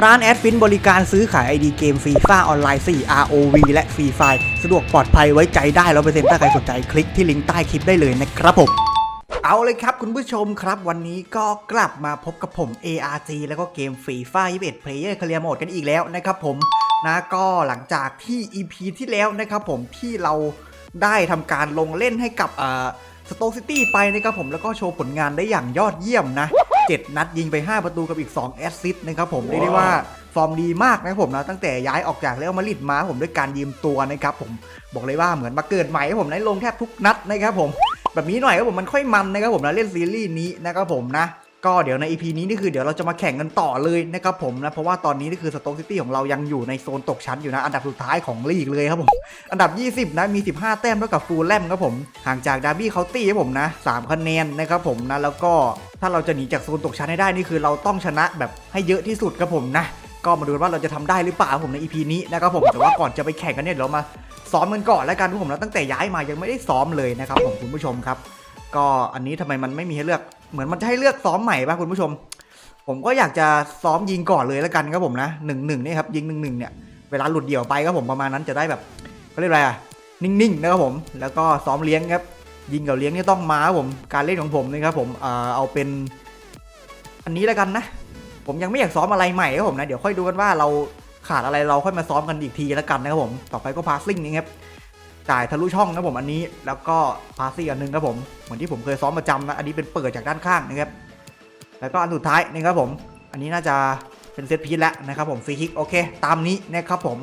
ร้านแอดฟินบริการซื้อขาย ID เกมฟรีฟ้าออนไลน์ 4 ROV และฟรีไฟสะดวกปลอดภัยไว้ใจได้ร้อเปอร์เซ็นต์ถ้าใครสนใจคลิกที่ลิงก์ใต้คลิปได้เลยนะครับผมเอาเลยครับคุณผู้ชมครับ วันนี้ก็กลับมาพบกับผม ARG แล้วก็เกมฟรีฟ้า21 Player Career Mode กันอีกแล้วนะครับผมนะก็หลังจากที่ EP ที่แล้วนะครับผมที่เราได้ทำการลงเล่นให้กับอ่าสโตซิตี้ไปนะครับผมแล้วก็โชว์ผลงานได้อย่างยอดเยี่ยมนะ 7 นัดยิงไป 5 ประตูกับอีก 2 แอสซิสต์นะครับผมเรียกได้ว่าฟอร์มดีมากนะครับผมนะตั้งแต่ย้ายออกจากเรอัลมาดริดมาผมด้วยการยืมตัวนะครับผมบอกเลยว่าเหมือนมาเกิดใหม่ผมได้ลงแทบทุกนัดนะครับผมแบบนี้หน่อยครับผมมันค่อยมันนะครับผมนะเล่นซีรีส์นี้นะครับผมนะก็เดี๋ยวใน EP นี้นี่คือเดี๋ยวเราจะมาแข่งกันต่อเลยนะครับผมนะเพราะว่าตอนนี้นี่คือสโต๊กซิตี้ของเรายังอยู่ในโซนตกชั้นอยู่นะ อันดับสุดท้ายของลีกเลยครับผม อันดับ 20 นะ มี 15 แต้มเท่ากับฟูลแลมครับผม ห่างจากดาร์บี้เคานตี้ครับผมนะ 3 คะแนนนะครับผมนะแล้วก็ ถ้าเราจะหนีจากโซนตกชั้นให้ได้นี่คือเราต้องชนะแบบให้เยอะที่สุดครับผมนะก็มาดูว่าเราจะทำได้หรือเปล่าผมใน EP นี้นะครับผมแต่ว่าก่อนจะไปแข่งกันเนี่ยเรามาซ้อมกันก่อนแล้วกันครับผมแล้วตั้งแต่ย้ายมายังไม่ได้ซ้อมเลยนะครับผมคุณผู้ชมครับ ก็อันนี้ทำไมมันไม่มีให้เลือกเหมือนมันจะให้เลือกซ้อมใหม่ป่ะคุณผู้ชม ผมก็อยากจะซ้อมยิงก่อนเลยแล้วกันครับผมนะหนึ่งหนึ่งนี่ครับยิงหนึ่งหนึ่งเนี่ยเวลาหลุดเดี่ยวไปครับผมประมาณนั้นจะได้แบบเขาเรียกอะไรอะนิ่งๆนะครับผม แล้วก็ซ้อมเลี้ยงครับ ยิงกับเลี้ยงนี่ต้องมาครับผมการเล่นของผมนะครับผมเอาเป็นอันนี้แล้วกันนะ ผมยังไม่อยากซ้อมอะไรใหม่ครับผมนะ เดี๋ยวค่อยดูกันว่าเราขาดอะไรเราค่อยมาซ้อมกันอีกทีแล้วกันนะครับผม ต่อไปก็พาสซิ่งนี่ครับจ่ายทะลุช่องนะผมอันนี้ แล้วก็พาซี่อันหนึงครับผมเหมือนที่ผมเคยซ้อมประจำนะอันนี้เป็นเปิดจากด้านข้างนะครับแล้วก็อันสุดท้ายนี่ครับผม อันนี้น่าจะเป็นเซตพีซแล้วนะครับผมฟรีคิกโอเค ตามนี้นะครับผม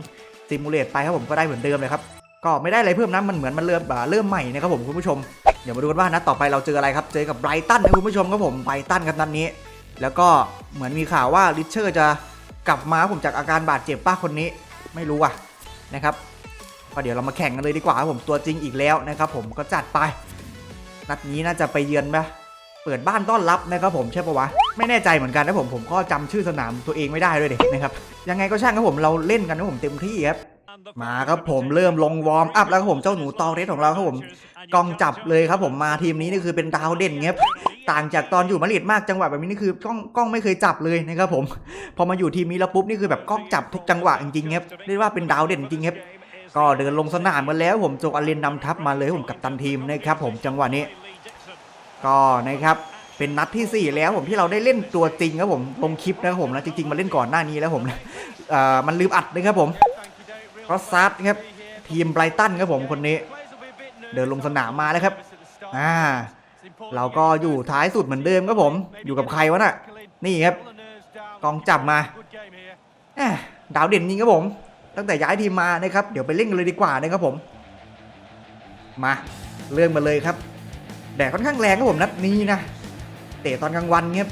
ซิมูเลตไปครับผมก็ได้เหมือนเดิมเลยครับ ก็ไม่ได้อะไรเพิ่มนะมันเหมือนมันเริ่มเริ่มใหม่นะครับผมคุณผู้ชมเดี๋ยวมาดูกันว่านัดต่อไปเราเจออะไรครับเจอกับไบรตันนะคุณผู้ชมครับผมไบรตันครับนัดนี้ แล้วก็เหมือนมีข่าวว่าริชเชอร์จะกลับมาผมจากอาการบาดเจ็บป้าคนนี้ไม่รู้อะนะครับก็เดี๋ยวเรามาแข่งกันเลยดีกว่าครับผมตัวจริงอีกแล้วนะครับผมก็จัดไปนัดนี้น่าจะไปเยือนปะเปิดบ้านต้อนรับนะครับผมใช่ปะวะไม่แน่ใจเหมือนกันนะผมผมก็จำชื่อสนามตัวเองไม่ได้ด้วยเด็นะครับยังไงก็ช่างครับผมเราเล่นกันนะผมเต็มที่ครับ มาครับผมเริ่มลงวอร์มอัพแล้วครับผมเจ้าหนูตอเรสของเราครับผมกองจับเลยครับผมมาทีมนี้นี่คือเป็นดาวเด่นครับต่างจากตอนอยู่มาดริดมากจังหวะแบบนี้นี่คือกล้องกล้องไม่เคยจับเลยนะครับผมพอมาอยู่ทีมนี้แล้วปุ๊บนี่คือแบบกล้องจับทุกจังหวะจริงๆครับเรียกว่าเป็นดาวเด่นจริงครับก็เดินลงสนามกันแล้วผมโจกอเลนนำทัพมาเลยผมกับตันทีมนะครับผมจังหวะนี้ ก็นะครับเป็นนัดที่ 4 แล้วผมที่เราได้เล่นตัวจริงครับผมลงคลิปนะครับผมนะจริงๆมาเล่นก่อนหน้านี้แล้วผมนะเอ่อมันลืมอัดนะครับผม ก็ซัดครับทีมไบรตันครับผมคนนี้ เดินลงสนามมาแล้วครับอ่าเราก็อยู่ท้ายสุดเหมือนเดิมครับผม อยู่กับใครวะน่ะ นี่ครับ กองจับมาแหมดาวเด่นจริงครับผม ตั้งแต่ย้ายทีมมานะครับ เดี๋ยวไปเล่นกันเลยดีกว่านะครับผม มาเริ่มมาเลยครับ แดดค่อนข้างแรงครับผมนัดนี้นะ เตะตอนกลางวันครับ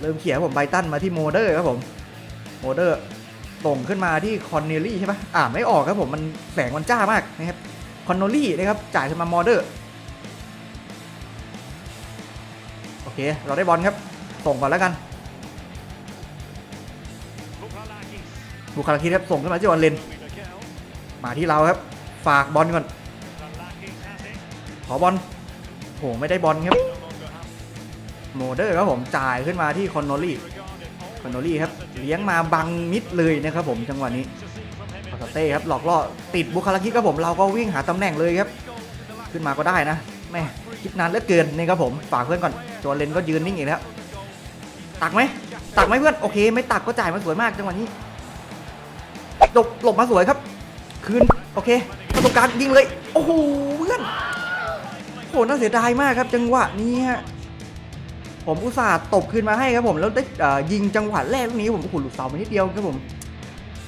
เริ่มเขี่ยผมไบตันมาที่โมเดอร์ครับผม โมเดอร์ ส่งขึ้นมาที่คอนเนลลี่ใช่ปะอ่านไม่ออกครับผมมันแสงมันจ้ามากนะครับคอนโนลลี่นะครับจ่ายขึ้นมาโมเดอร์โอเค เราได้บอลครับ ส่งก่อนแล้วกันบุคลาคิดครับส่งขึ้นมาที่บอลเลนมาที่เราครับ ฝากบอลก่อน ขอบอลโหไม่ได้บอลครับโมเดอร์ครับผมจ่ายขึ้นมาที่คอนโนลี่ คอนโนลี่ครับเลี้ยงมาบังมิดเลยนะครับผมจังหวะนี้ปาสเต้ครับหลอกล่อติดบุคลาคิครับผมเราก็วิ่งหาตำแหน่งเลยครับ ขึ้นมาก็ได้นะแม่คิดนานเหลือเกินนี่ครับผมฝากเพื่อนก่อนโจเลนก็ยืนนิ่งอีกแล้วตักไหมตักไหมเพื่อนโอเค ไม่ตักก็จ่ายมาสวยมากจังหวะนี้หลบหลบมาสวยครับ คืนโอเคประสบการณ์ยิงเลย โอ้โหเพื่อนโหน่าเสียดายมากครับ จังหวะนี้ฮะ ผมอุตส่าห์ตบคืนมาให้ครับผมแล้วได้เอ่อยิงจังหวะแรกลูกนี้ผมโอ้โหหลุดเสาไปนิดเดียวครับผม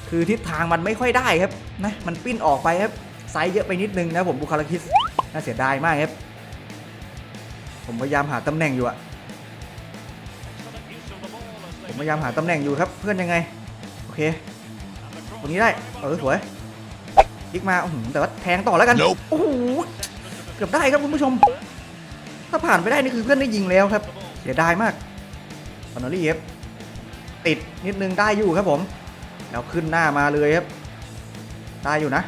คือทิศทางมันไม่ค่อยได้ครับนะมันปิ้นออกไปครับไซส์เยอะไปนิดนึงนะผมบุคลาคิสน่าเสียดายมากครับผมพยายามหาตำแหน่งอยู่อะผมพยายามหาตำแหน่งอยู่ครับ เพื่อนยังไง โอเคตรงนี้ได้ เออสวยยิกมาอื้อหือแต่ว่าแทงต่อแล้วกัน Nope โอ้โห เกือบได้ครับคุณผู้ชม ถ้าผ่านไปได้นี่คือเพื่อนได้ยิงแล้วครับเสียดายมากฟอนอรี่ครับติดนิดนึงได้อยู่ครับผม แล้วขึ้นหน้ามาเลยครับ ได้อยู่นะ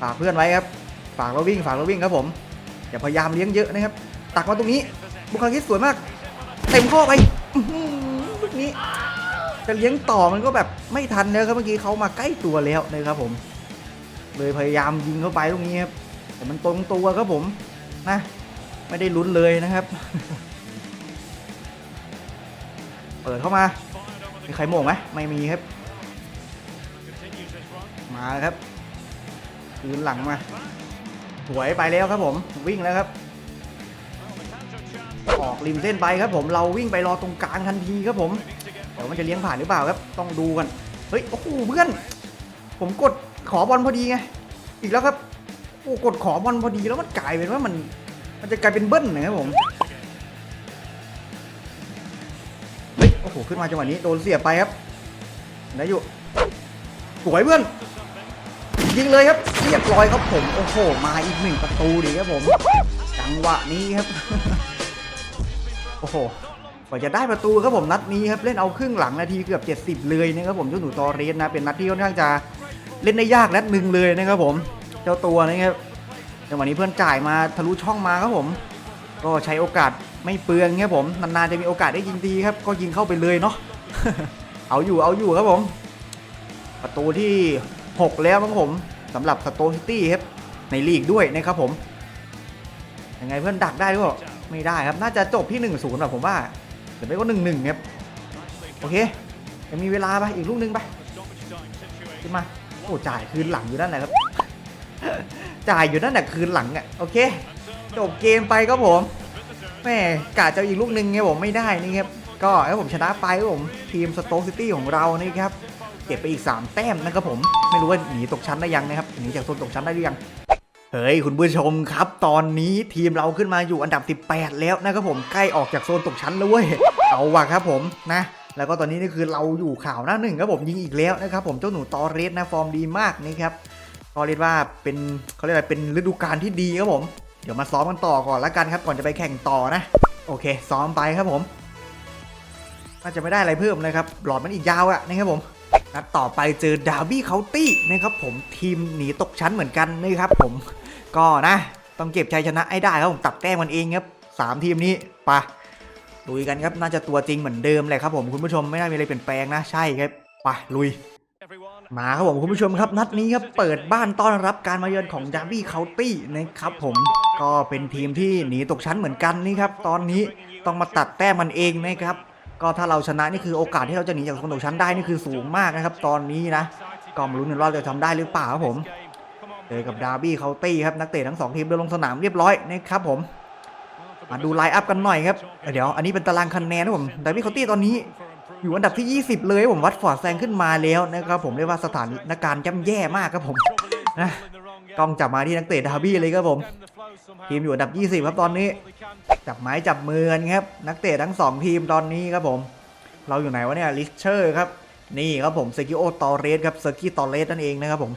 ฝากเพื่อนไว้ครับ ฝากเราวิ่ง ฝากเราวิ่งครับผม อย่าพยายามเลี้ยงเยอะนะครับ ตักมาตรงนี้ บุคลาคิดสวยมาก เต็มข้อไปลูกนี้จะเลี้ยงต่อมันก็แบบไม่ทันนะครับเมื่อกี้เขามาใกล้ตัวแล้วนะครับผม เลยพยายามยิงเข้าไปตรงนี้ครับ แต่มันตรงตัวครับผม นะ ไม่ได้ลุ้นเลยนะครับ เปิดเข้ามา มีใครโมงไหมไม่มีครับ มาครับคืนหลังมาหวยไปแล้วครับผม วิ่งแล้วครับ ออกริมเส้นไปครับผม เราวิ่งไปรอตรงกลางทันทีครับผม เดี๋ยวมันจะเลี้ยงผ่านหรือเปล่าครับ ต้องดูกัน เฮ้ย โอ้โห เพื่อน ผมกดขอบอลพอดีไง อีกแล้วครับ โอ้ กดขอบอลพอดีแล้วมันกลายเป็นว่ามัน มันจะกลายเป็นเบิ้ลนะครับผม โอ้โห ขึ้นมาจังหวะนี้ โดนเสียบไปครับได้อยู่สวยเพื่อน ยิงเลยครับ เรียบร้อยครับผม โอ้โห มาอีกหนึ่งประตูดีครับผม จังหวะนี้ครับ โอ้โหกว่าจะได้ประตูครับผมนัดนี้ครับ เล่นเอาครึ่งหลังนาทีเกือบ 70 เลยนะครับผมเจ้าหนูตอเรสนะ เป็นนัดที่ค่อนข้างจะเล่นได้ยากนัดหนึ่งเลยนะครับผม เจ้าตัวนะครับจังหวะนี้เพื่อนจ่ายมาทะลุช่องมาครับผม ก็ใช้โอกาส ไม่เปลืองครับผมนานๆจะมีโอกาสได้ยิงดีครับ ก็ยิงเข้าไปเลยเนาะเอาอยู่เอาอยู่ครับผม ประตูที่ 6 แล้วครับผมสำหรับสโตซิตี้ครับในลีกด้วยนะครับผมยังไงเพื่อนดักได้หรือเปล่าไม่ได้ครับน่าจะจบที่1 0แบบผมว่าหรือไม่ก็1 1ครับโอเคยังมีเวลาไปอีกลูกนึงไปขึ้นมาโอ้จ่ายคืนหลังอยู่นั่นแหละครับ จ่ายอยู่นั่นแหละคืนหลังอะโอเคจบเกมไปครับผม แม่กะจะอีกลูกนึงไงผมไม่ได้นี่ครับก็ให้ผมชนะไปครับผมทีมสโตซิตี้ของเรานี่ครับเก็บไปอีก 3 แต้มนะครับผมไม่รู้ว่าหนีตกชั้นได้ยังนะครับหนีจากโซนตกชั้นได้หรือยังเฮ้ยคุณผู้ชมครับ ตอนนี้ทีมเราขึ้นมาอยู่อันดับ 18 แล้วนะครับผมใกล้ออกจากโซนตกชั้นแล้วเว้ยเอาว่ะครับผมนะแล้วก็ตอนนี้นี่คือเราอยู่ข่าวหน้าหนึ่งครับผมยิงอีกแล้วนะครับผมเจ้าหนูตอเรสนะฟอร์มดีมากนี่ครับก็เรียกว่าเป็นเขาเรียกอะไรเป็นฤดูกาลที่ดีครับผม เดี๋ยวมาซ้อมกันต่อก่อนละกันครับ ก่อนจะไปแข่งต่อนะ โอเค ซ้อมไปครับผมน่าจะไม่ได้อะไรเพิ่มนะครับหลอดมันอีกยาวอะนะครับผมนัดต่อไปเจอดาร์บี้เคาน์ตี้นะครับผมทีมหนีตกชั้นเหมือนกันนะครับผมก็นะต้องเก็บชัยชนะให้ได้ครับผมตัดแต้มมันเองครับสามทีมนี้ปะลุยกันครับน่าจะตัวจริงเหมือนเดิมเลยครับผมคุณผู้ชมไม่น่ามีอะไรเปลี่ยนแปลงนะใช่ครับปะลุย มาครับผมคุณผู้ชมครับ นัดนี้ครับเปิดบ้านต้อนรับการมาเยือนของดาร์บี้เคาน์ตี้นะครับผมก็เป็นทีมที่หนีตกชั้นเหมือนกันนี่ครับตอนนี้ต้องมาตัดแต้มมันเองนะครับก็ถ้าเราชนะนี่คือโอกาสที่เราจะหนีจากโซนตกชั้นได้นี่คือสูงมากนะครับตอนนี้นะก็มาลุ้นกันว่าจะทำได้หรือเปล่าครับผมเจอกับดาร์บี้เคาน์ตี้ครับนักเตะทั้งสองทีมเดินลงสนามเรียบร้อยนะครับผมมาดูไลน์อัพกันหน่อยครับเดี๋ยวอันนี้เป็นตารางคะแนนนะผมดาร์บี้เคาน์ตี้ตอนนี้ อยู่อันดับที่ 20 เลยผมวัดฟอร์ดแซงขึ้นมาแล้วนะครับผมเรียกว่าสถานการณ์ย่ำแย่มากครับผมนะกล้องจับมาที่นักเตะดาร์บี้เลยครับผม ทีมอยู่อันดับ 20 ครับตอนนี้ จับไม้จับมือกันครับนักเตะทั้ง 2 ทีมตอนนี้ครับผม เราอยู่ไหนวะเนี่ยลิเชอร์ครับนี่ครับผมเซกิโอตอเรสครับเซกิตอเรสนั่นเองนะครับผม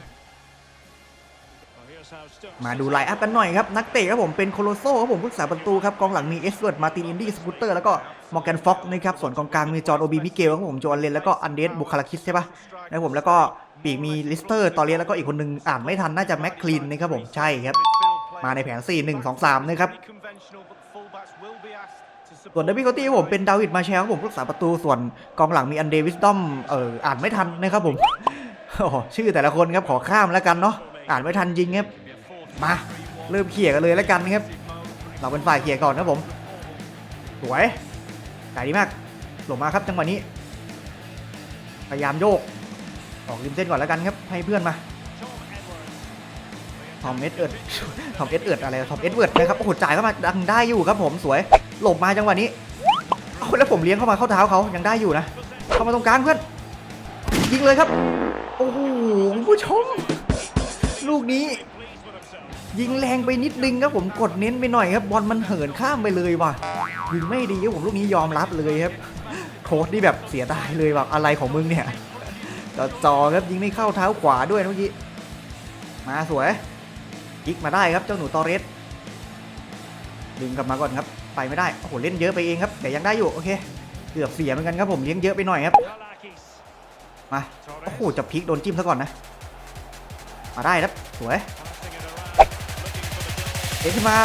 มาดูไลน์อัพกันหน่อยครับ นักเตะครับผมเป็นโคโลโซครับผมผู้สาประตูครับกองหลังมีเอสเวิร์ดมาตินอินดี้สกูตเตอร์แล้วก็ มอร์แกนฟ็อกนะครับ ส่วนกองกลางมีจอร์นโอบีมิเกลครับผมโจอันเลนแล้วก็อันเดสบุคลาคิสใช่ปะนะครับผมแล้วก็ปีกมีลิสเตอร์ตอเรสแล้วก็อีกคนนึงอ่านไม่ทันน่าจะแม็กคลีนนะครับผมใช่ครับ มาในแผน 4 1 2 3นะครับส่วนเดวิดคอตตี้ผมเป็นดาวิดมาเชลครับผมรักษาประตูส่วนกองหลังมีอันเดวิสดอมเอออ่านไม่ทันนะครับผมชื่อแต่ละคนครับขอข้ามแล้วกันเนาะอ่านไม่ทันจริงครับมาเริ่มเขี่ยกันเลยแล้วกันครับ เราเป็นฝ่ายเขี่ยก่อนครับผม สวย ไก่ดีมาก หลงมาครับจังหวะนี้ พยายามโยก ออกริมเส้นก่อนแล้วกันครับ ให้เพื่อนมาทอมเอสเอิร์ดทอมเอสเอิร์ดอะไรทอมเอสเวิร์ดนะครับ โอ้โหจ่ายเข้ามาดังได้อยู่ครับผมสวย หลบมาจังหวะนี้เอาแล้วผมเลี้ยงเข้ามาเข้าเท้าเขายังได้อยู่นะ เข้ามาตรงกลางเพื่อน ยิงเลยครับ โอ้โหผู้ชม ลูกนี้ ยิงแรงไปนิดนึงครับผมกดเน้นไปหน่อยครับบอลมันเหินข้ามไปเลยว่ะยิงไม่ดีครับผมลูกนี้ยอมรับเลยครับโค้ดนี่แบบเสียดายเลยแบบอะไรของมึงเนี่ยจอจอครับยิงไม่เข้าเท้าขวาด้วยเมื่อกี้มาสวยยิกมาได้ครับเจ้าหนูตอเรสดึงกลับมาก่อนครับ ไปไม่ได้โอ้โหเล่นเยอะไปเองครับ แต่ยังได้อยู่โอเคเกือบเสียเหมือนกันครับผมเลี้ยงเยอะไปหน่อยครับมาโอ้โหจะพลิกโดนจิ้มซะก่อนนะ มาได้ครับสวย ดี๋ยวขึ้นมา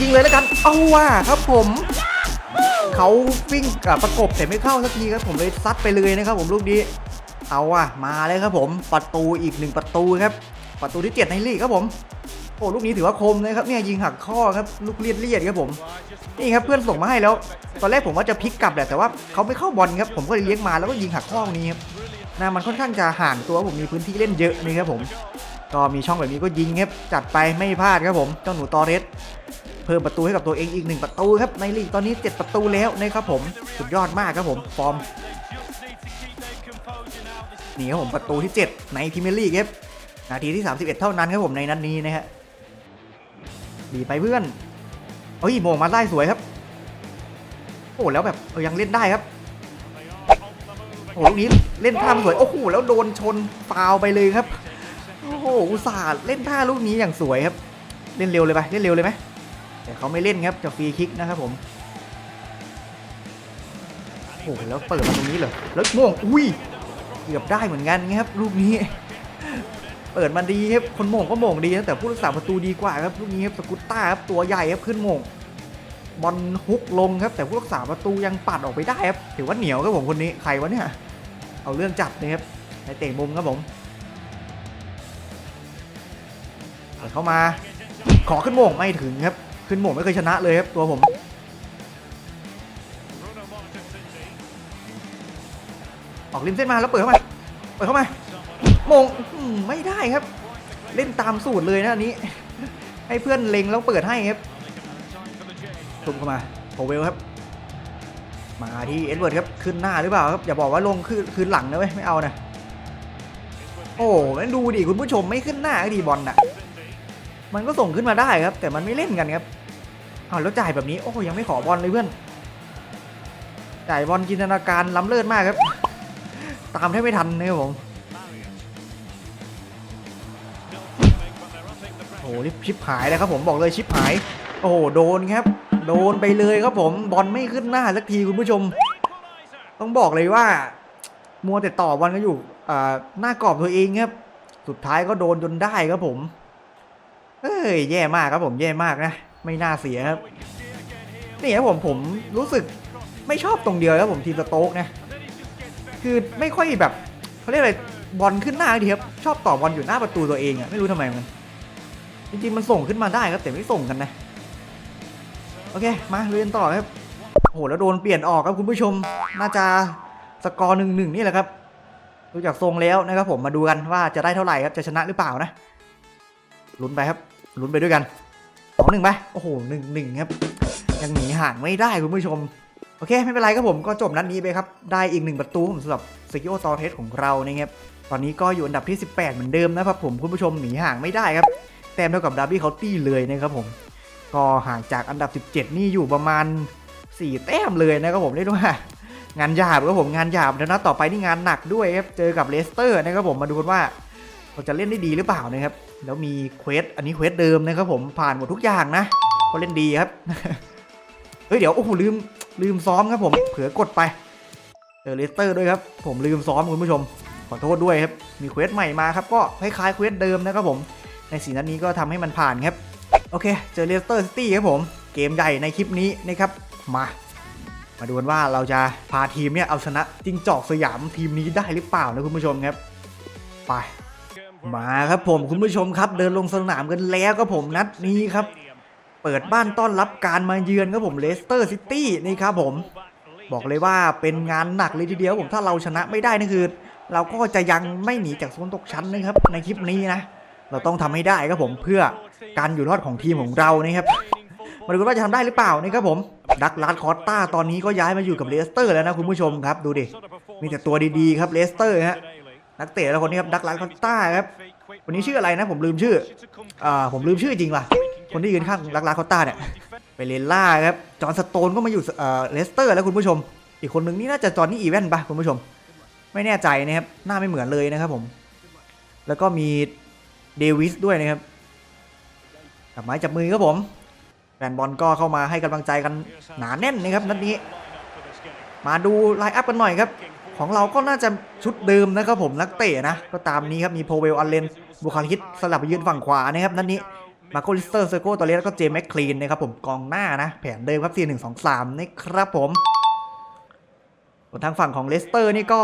ยิงเลยแล้วกัน เอาว่ะครับผมเขาวิ่งกับประกบแต่ไม่เข้าสักทีครับผมเลยซัดไปเลยนะครับ ผมลูกนี้เอาอะมาเลยครับผมประตูอีกหนึ่งประตูครับประตูที่เจ็ดในลีกครับผมโอ้ลูกนี้ถือว่าคมนะครับเนี่ยยิงหักข้อครับลูกเลียดเลียดครับผมนี่ครับเพื่อนส่งมาให้แล้ว ตอนแรกผมว่าจะพลิกกลับแหละแต่ว่าเขาไม่เข้าบอลครับผมก็เลยเลี้ยงมาแล้วก็ยิงหักข้อตรงนี้ครับนะมันค่อนข้างจะห่างตัวผมมีพื้นที่เล่นเยอะนี่ครับผม ก็มีช่องแบบนี้ก็ยิงครับจัดไปไม่พลาดครับผมเจ้าหนูตอเรสเพิ่มประตูให้กับตัวเองอีกหนึ่งประตูครับในลีกตอนนี้เจ็ดประตูแล้วนะครับผมสุดยอดมากครับผมฟอร์มนี่ครับผมประตูที่ 7 ในพรีเมียร์ลีกครับนาทีที่ 31 เท่านั้นครับผมในนัดนี้นะฮะดีไปเพื่อนเฮ้ยโมงมาไล่สวยครับ โอ้แล้วแบบเออยังเล่นได้ครับโอ้ลูกนี้เล่นท่ามสวยโอ้โหแล้วโดนชนฟาวไปเลยครับ โอ้โหอุตส่าห์เล่นท่าลูกนี้อย่างสวยครับ เล่นเร็วเลยไปเล่นเร็วเลยไหมแต่เขาไม่เล่นครับจะฟรีคิกนะครับผมโอ้โหแล้วเปิดมาตรงนี้เลยแล้วโม่งอุ้ยเกือบได้เหมือนกันครับลูกนี้ เปิดมาดีครับคนโม่งก็โม่งดีนะแต่ผู้รักษาประตูดีกว่าครับลูกนี้ครับสกุตต้าครับตัวใหญ่ครับขึ้นโม่งบอลฮุกลงครับแต่ผู้รักษาประตูยังปัดออกไปได้ครับถือว่าเหนียวครับผมคนนี้ใครวะเนี่ยเอาเรื่องจัดนะครับในเตะมุมครับผม เข้ามา ขอขึ้นโม่งไม่ถึงครับ ขึ้นโม่งไม่เคยชนะเลยครับตัวผม ออกริมเส้นมาแล้วเปิดเข้ามา เปิดเข้ามาโมงมไม่ได้ครับ เล่นตามสูตรเลยนะอันนี้ ให้เพื่อนเล็งแล้วเปิดให้ครับตุ่มเข้ามาโอเวลครับ มาที่เอ็ดเวิร์ดครับ ขึ้นหน้าหรือเปล่าครับ อย่าบอกว่าลงขึ้นคืนหลังนะเว้ยไม่เอานะ โอ้งั้นดูดิคุณผู้ชมไม่ขึ้นหน้าก็ดีบอลน่ะ มันก็ส่งขึ้นมาได้ครับ แต่มันไม่เล่นกันครับเอาแล้วจ่ายแบบนี้โอ้ยังไม่ขอบอลเลยเพื่อนจ่ายบอลจินตนาการล้ำเลิศมากครับ ตามแทบไม่ทันนะครับผมโอ้โหชิปหายเลยครับผมบอกเลยชิปหาย โอ้โหโดนครับ โดนไปเลยครับผมบอลไม่ขึ้นหน้าสักทีคุณผู้ชม ต้องบอกเลยว่า มัวแต่ต่อบอลก็อยู่อ่าหน้ากรอบตัวเองครับ สุดท้ายก็โดนจนได้ครับผม เอ้ยแย่มากครับผมแย่มากนะ ไม่น่าเสียครับนี่ครับผมผมรู้สึกไม่ชอบตรงเดียวครับผมทีมสโต๊กนะคือไม่ค่อยแบบเขาเรียกอะไรบอลขึ้นหน้าทีครับชอบต่อบอลอยู่หน้าประตูตัวเองอะไม่รู้ทำไมมันจริงๆมันส่งขึ้นมาได้ครับแต่ไม่ส่งกันนะโอเคมาเรียนต่อครับโอ้โหแล้วโดนเปลี่ยนออกครับคุณผู้ชมน่าจะสกอร์หนึ่งหนึ่งนี่แหละครับดูจากทรงแล้วนะครับผมมาดูกันว่าจะได้เท่าไหร่ครับจะชนะหรือเปล่านะลุ้นไปครับ ลุ้นไปด้วยกันสองหนึ่งไปโอ้โหหนึ่งหนึ่งครับ ยังหนีห่างไม่ได้คุณผู้ชม โอเค ไม่เป็นไรครับผมก็จบนัดนี้ไปครับ ได้อีกหนึ่งประตูผมสำหรับซิกิโอตอเทสของเรานะครับตอนนี้ก็อยู่อันดับที่ 18 เหมือนเดิมนะครับผมคุณผู้ชมหนีห่างไม่ได้ครับแต้มเท่ากับดาร์บี้เคาน์ตี้เลยนะครับผมก็ห่างจากอันดับ 17 นี่อยู่ประมาณ 4 แต้มเลยนะครับผมเรียกได้ว่างานหยาบครับผมงานหยาบแล้วนะต่อไปนี่งานหนักด้วยครับเจอกับเลสเตอร์นะครับผมมาดูกันว่าเราจะเล่นได้ดีหรือเปล่านะครับ แล้วมีเควสอันนี้เควสเดิมนะครับผมผ่านหมดทุกอย่างนะก็เล่นดีครับ เฮ้ยเดี๋ยวโอ้โหลืมลืมซ้อมครับผมเผื่อกดไปเจอเลสเตอร์ด้วยครับ ผมลืมซ้อมคุณผู้ชม ขอโทษด้วยครับ มีเควสใหม่มาครับ ก็คล้ายๆเควสเดิมนะครับผม ในสีนัดนี้ก็ทำให้มันผ่านครับ โอเค เจอเลสเตอร์ซิตี้ครับผม เกมใหญ่ในคลิปนี้นะครับ มา มาดูกันว่าเราจะพาทีมเนี่ยเอาชนะจิงจอกสยามทีมนี้ได้หรือเปล่านะคุณผู้ชมครับ ไป มาครับผมคุณผู้ชมครับ เดินลงสนามกันแล้วครับผมนัดนี้ครับ เปิดบ้านต้อนรับการมาเยือนครับผมเลสเตอร์ซิตี้นี่ครับผม บอกเลยว่าเป็นงานหนักเลยทีเดียวผมถ้าเราชนะไม่ได้นี่คือ เราก็จะยังไม่หนีจากโซนตกชั้นนะครับ ในคลิปนี้นะ เราต้องทำให้ได้ครับผมเพื่อการอยู่รอดของทีมของเรานะครับมาดูกันว่าจะทำได้หรือเปล่านะครับผมดักลาดคอสต้าตอนนี้ก็ย้ายมาอยู่กับเลสเตอร์แล้วนะคุณผู้ชมครับ ดูดิมีแต่ตัวดีๆครับเลสเตอร์ฮะ นักเตะแต่ละคนนี้ครับดักลาดคอสต้าครับคนนี้ชื่ออะไรนะผมลืมชื่ออ่าผมลืมชื่อจริงว่ะคนที่ยืนข้างดักลาดคอสต้าเนี่ยไปเลนล่าครับจอห์นสโตนก็มาอยู่เอ่อเลสเตอร์แล้วคุณผู้ชม อีกคนนึงนี่น่าจะจอห์นนี่อีแวนปะคุณผู้ชม ไม่แน่ใจนะครับหน้าไม่เหมือนเลยนะครับผม แล้วก็มีเดวิสด้วยนะครับจับไม้จับมือครับผมแฟนบอลก็เข้ามาให้กำลังใจกันหนาแน่นนะครับนัดนี้ มาดูไลน์อัพกันหน่อยครับ ของเราก็น่าจะชุดเดิมนะครับผมนักเตะนะ ก็ตามนี้ครับมีโพเวลอัลเลนบุคาคิดสลับไปยืนฝั่งขวานะครับนัดนี้มาโกลิสเตอร์เซโกตัวเล็กแล้วก็เจมส์แมคคลีนนะครับผมกองหน้านะ แผนเดิมครับ 4 1 2 3นะครับผมส่วนทางฝั่งของเลสเตอร์นี่ก็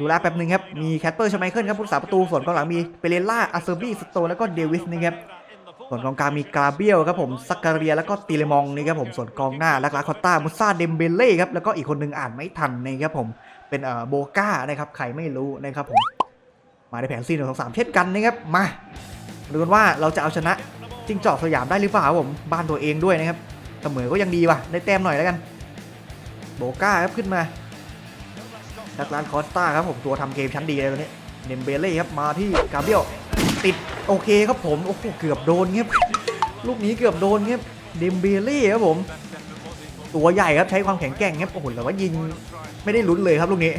ดูแลแป๊บหนึ่งครับ มีแคทเปอร์ชไมเคิลครับผู้รักษาประตูส่วนกองหลังมีเปเรล่าอาเซอร์บี้สโตแล้วก็เดวิสนะครับส่วนกองกลางมีกาเบียลครับผมซักการเรียแล้วก็ตีเลมองนี่ครับผมส่วนกองหน้าลักลาคอตตามุซาเดมเบเล่ครับแล้วก็อีกคนหนึงอ่านไม่ทันนะครับผม เป็นเอ่อโบก้านะครับใครไม่รู้นะครับผมมาในแผนซีหนึ่งสองสามเช่นกันนะครับมาดูกันว่าเราจะเอาชนะจิงจอกสยามได้หรือเปล่าผมบ้านตัวเองด้วยนะครับเสมอก็ยังดีว่ะได้แต้มหน่อยแล้วกัน โบก้าครับขึ้นมาดักลานคอสตาครับผมตัวทำเกมชั้นดีเลยตัวนี้เดมเบเล่ครับมาที่กาเบียลติดโอเคครับผมโอ้โหเกือบโดนครับลูกนี้เกือบโดนครับเดมเบเล่ครับผม ตัวใหญ่ครับใช้ความแข็งแกร่งครับโอ้โหแต่ว่ายิง ไม่ได้ลุ้นเลยครับลูกนี้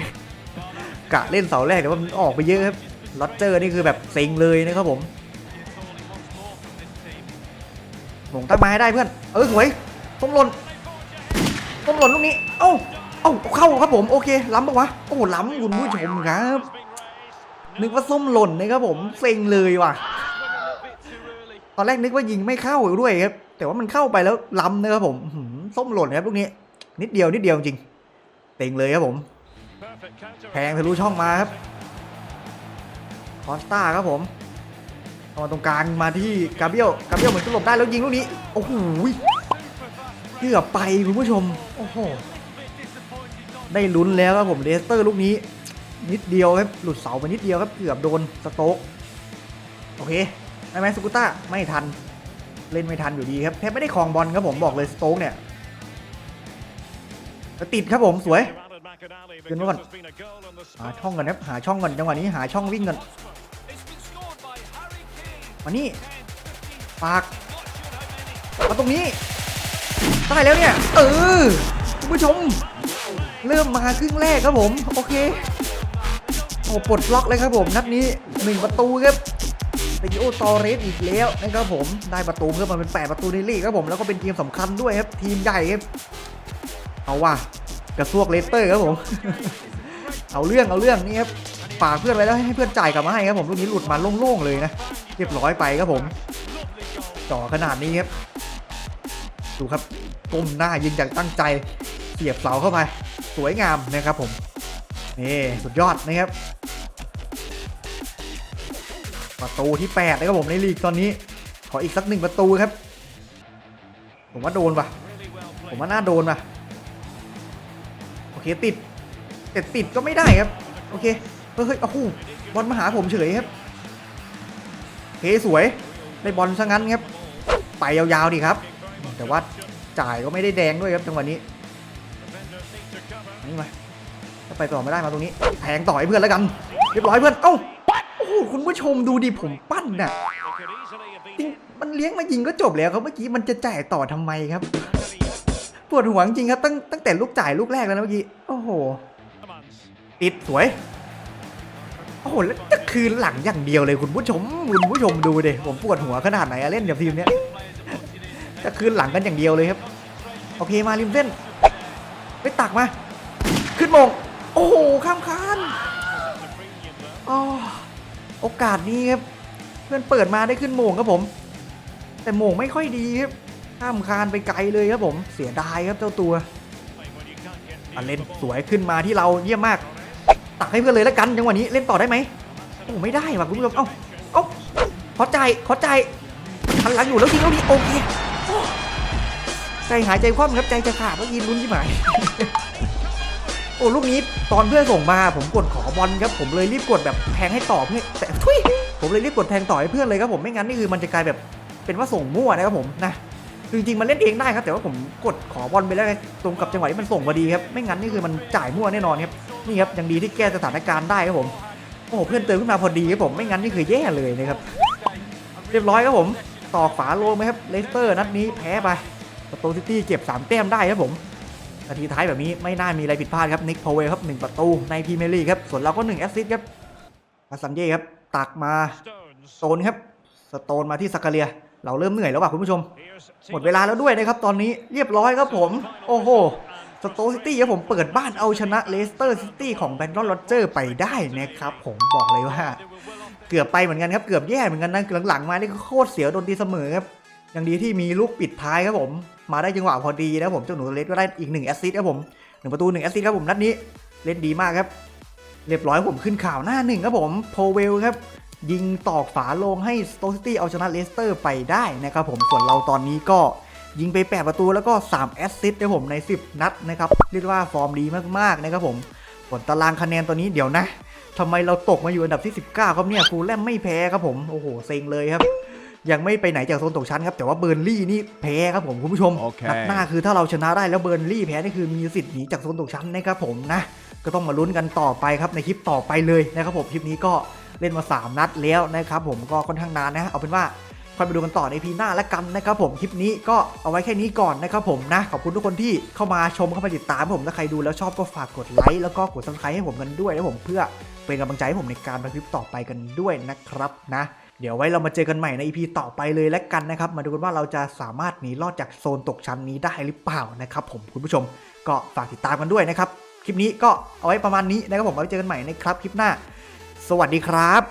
กะเล่นเสาแรกแต่ว่ามันออกไปเยอะครับลอตเจอร์นี่คือแบบเซ็งเลยนะครับผมหมงตั้งมาให้ได้เพื่อน เออสวยส้มหล่นส้มหล่นลูกนี้ เอ้า เอ้าเข้าครับผมโอเคล้ำปะวะ โอ้ล้ำคุณผู้ชมครับ นึกว่าส้มหล่นนะครับผมเซ็งเลยว่ะ ตอนแรกนึกว่ายิงไม่เข้าด้วยครับ แต่ว่ามันเข้าไปแล้วล้ำนะครับผมส้มหล่นครับลูกนี้ นิดเดียวนิดเดียวจริง เต็งเลยครับผมแทงทะลุช่องมาครับ คอสตาครับผมเอามาตรงกลางมาที่กาเบียลกาเบียลเหมือนจะหลบได้แล้วยิงลูกนี้ โอ้โหเกือบไปคุณผู้ชม โอ้โห ได้ลุ้นแล้วครับผมเดสเตอร์ลูกนี้ นิดเดียวครับ หลุดเสาไปนิดเดียวครับ เกือบโดนสโต๊กโอเคได้ไหมสกุต้า ไม่ทัน เล่นไม่ทันอยู่ดีครับ แทบไม่ได้ครองบอลครับผมบอกเลยสโต๊กเนี่ย ติดครับผมสวยขึ้นมาก่อนหาช่องก่อนครับหาช่องก่อนจังหวะนี้หาช่องวิ่งก่อนมานี่ปากมาตรงนี้ได้แล้วเนี่ยเออคุณผู้ชม เริ่มมาครึ่งแรกครับผม โอเคโอ้ปลดล็อกเลยครับผม นัดนี้หนึ่งประตูครับติโอตอเรสอีกแล้วนะครับผมได้ประตูเพิ่มมาเป็น 8 ประตูในลีกครับผมแล้วก็เป็นทีมสำคัญด้วยครับ ทีมใหญ่ครับเอาว่ะ กระซวกเลสเตอร์ครับผม เอาเรื่องเอาเรื่องนี่ครับฝากเพื่อนไว้แล้วให้เพื่อนจ่ายกลับมาให้ครับผมลูกนี้หลุดมาโล่งๆเลยนะเรียบร้อยไปครับผมจ่อขนาดนี้ครับดูครับก้มหน้ายิงอย่างตั้งใจเสียบเสาเข้าไปสวยงามนะครับผมนี่สุดยอดนะครับประตูที่8นะครับผมในลีกตอนนี้ ขออีกสักหนึ่งประตูครับ ผมว่าโดนว่ะผมว่าน่าโดนว่ะ ติดแต่ติดก็ไม่ได้ครับ โอเค เฮ้ยเฮ้ยโอ้โหบอลมาหาผมเฉยครับเคสวย ได้บอลซะงั้นครับ ไปยาวๆดีครับ แต่ว่าจ่ายก็ไม่ได้แดงด้วยครับจังหวะนี้นี่มาถ้าไปต่อไม่ได้มาตรงนี้ แทงต่อให้เพื่อนแล้วกัน เรียบร้อยเพื่อน เอ้าโอ้โหคุณผู้ชมดูดิผมปั้นน่ะจริงมันเลี้ยงมายิงก็จบแล้วครับเมื่อกี้มันจะจ่ายต่อทำไมครับ ปวดหัวจริงครับตั้งตั้งแต่ลูกจ่ายลูกแรกแล้วนะเมื่อกี้ โอ้โห ติดสวย โอ้โห แล้วจะคืนหลังอย่างเดียวเลยคุณผู้ชม คุณผู้ชมดูดิผมปวดหัวขนาดไหนอะเล่นกับทีมเนี้ยจะคืนหลังกันอย่างเดียวเลยครับ โอเคมาริมเส้นไปตักมา ขึ้นมง โอ้โห ข้ามคานอ๋อโอกาสนี้ครับ เพื่อนเปิดมาได้ขึ้นโมงครับผม แต่โมงไม่ค่อยดีครับ ข้ามคานไปไกลเลยครับผมเสียดายครับเจ้าตัวอันเล่นสวยขึ้นมาที่เราเยี่ยมมาก ตักให้เพื่อนเลยแล้วกันจังหวะนี้เล่นต่อได้ไหมโอ้ไม่ได้ว่ะคุณผู้ชมเอ้าเอ้าขอใจขอใจทันหลังอยู่แล้วยิงแล้วนี้โอเคใจหายใจคว่ำครับใจจะขาดแล้วยิงลุ้นที่หมายโอ้ลูกนี้ตอนเพื่อนส่งมาผมกดขอบอลครับผมเลยรีบกดแบบแทงให้ต่อเพื่อนแต่ทุยผมเลยรีบกดแทงต่อให้เพื่อนเลยครับผมไม่งั้นนี่คือมันจะกลายแบบเป็นว่าส่งมั่วนะครับผมนะ คือจริงๆมันเล่นเองได้ครับ แต่ว่าผมกดขอบอลไปแล้วไงตรงกับจังหวะที่มันส่งพอดีครับ ไม่งั้นนี่คือมันจ่ายมั่วแน่นอนครับ นี่ครับยังดีที่แก้สถานการณ์ได้ครับผม โอ้โหเพื่อนเติมขึ้นมาพอดีครับผม ไม่งั้นนี่คือแย่เลยนะครับ เรียบร้อยครับผม ต่อฝาโลงไหมครับ เลสเตอร์นัดนี้แพ้ไปประตูซิตี้เก็บ3แต้มได้ครับผมนาทีท้ายแบบนี้ไม่น่ามีอะไรผิดพลาดครับนิกพาวเวลครับหนึ่งประตูในพรีเมียร์ลีกครับส่วนเราก็1แอสซิสต์ครับมาซันเย่ครับตักมาโซนครับสโตนมาที่ซักกเรีย เราเริ่มเหนื่อยแล้วว่ะคุณผู้ชม หมดเวลาแล้วด้วยนะครับตอนนี้เรียบร้อยครับผม โอ้โหสโตซิตี้ครับผมเปิดบ้านเอาชนะเลสเตอร์ซิตี้ของแบนดอนโรเจอร์ไปได้นะครับผมบอกเลยว่า เกือบไปเหมือนกันครับเกือบแย่เหมือนกันนะหลังๆมานี่ก็โคตรเสียวโดนตีเสมอครับอย่างดีที่มีลูกปิดท้ายครับผม มาได้จังหวะพอดีนะครับผมเจ้าหนูตัวเล็กก็ได้อีกหนึ่งแอสซิสต์ครับผมหนึ่งประตูหนึ่งแอสซิสต์ครับผมนัดนี้เล่นดีมากครับ เรียบร้อยผมขึ้นข่าวหน้าหนึ่งครับผมโพเวลครับ ยิงตอกฝาโลงให้สโตซิตี้เอาชนะเลสเตอร์ไปได้นะครับผมส่วนเราตอนนี้ก็ยิงไป 8 ประตูแล้วก็ 3 แอสซิสต์นะครับผมใน 10 นัดนะครับเรียกว่าฟอร์มดีมากๆนะครับผมผลตารางคะแนนตัวนี้เดี๋ยวนะทำไมเราตกมาอยู่อันดับที่ 19 ครับเนี่ยฟูลแลมไม่แพ้ครับผมโอ้โหเซ็งเลยครับ ยังไม่ไปไหนจากโซนตกชั้นครับแต่ว่าเบอร์นลี่นี่แพ้ครับผมคุณผู้ชมโอเคนัดหน้าคือถ้าเราชนะได้แล้วเบอร์นลี่แพ้นี่คือมีสิทธิ์หนีจากโซนตกชั้นนะครับผมนะก็ต้องมาลุ้นกันต่อไปครับในคลิปต่อไปเลยนะครับผมคลิปนี้ก็ เล่นมา 3 นัดแล้วนะครับผมก็ค่อนข้างนานนะเอาเป็นว่าค่อยไปดูกันต่อในพีหน้าแล้วกันนะครับผมคลิปนี้ก็เอาไว้แค่นี้ก่อนนะครับผมนะขอบคุณทุกคนที่เข้ามาชมเข้ามาติดตามผมถ้าใครดูแล้วชอบก็ฝากกดไลค์แล้วก็กดซับสไครต์ให้ผมกันด้วยนะผมเพื่อเป็นกำลังใจให้ผมในการทำคลิปต่อไปกันด้วยนะครับนะเดี๋ยวไว้เรามาเจอกันใหม่ใน EP ต่อไปเลยแล้วกันนะครับ มาดูกันว่าเราจะสามารถหนีรอดจากโซนตกชั้นนี้ได้หรือเปล่านะครับผมคุณผู้ชมก็ฝากติดตามกันด้วยนะครับ คลิปนี้ก็เอาไว้ประมาณนี้นะครับผมไว้เจอกันใหม่ในครับคลิปหน้า สวัสดีครับ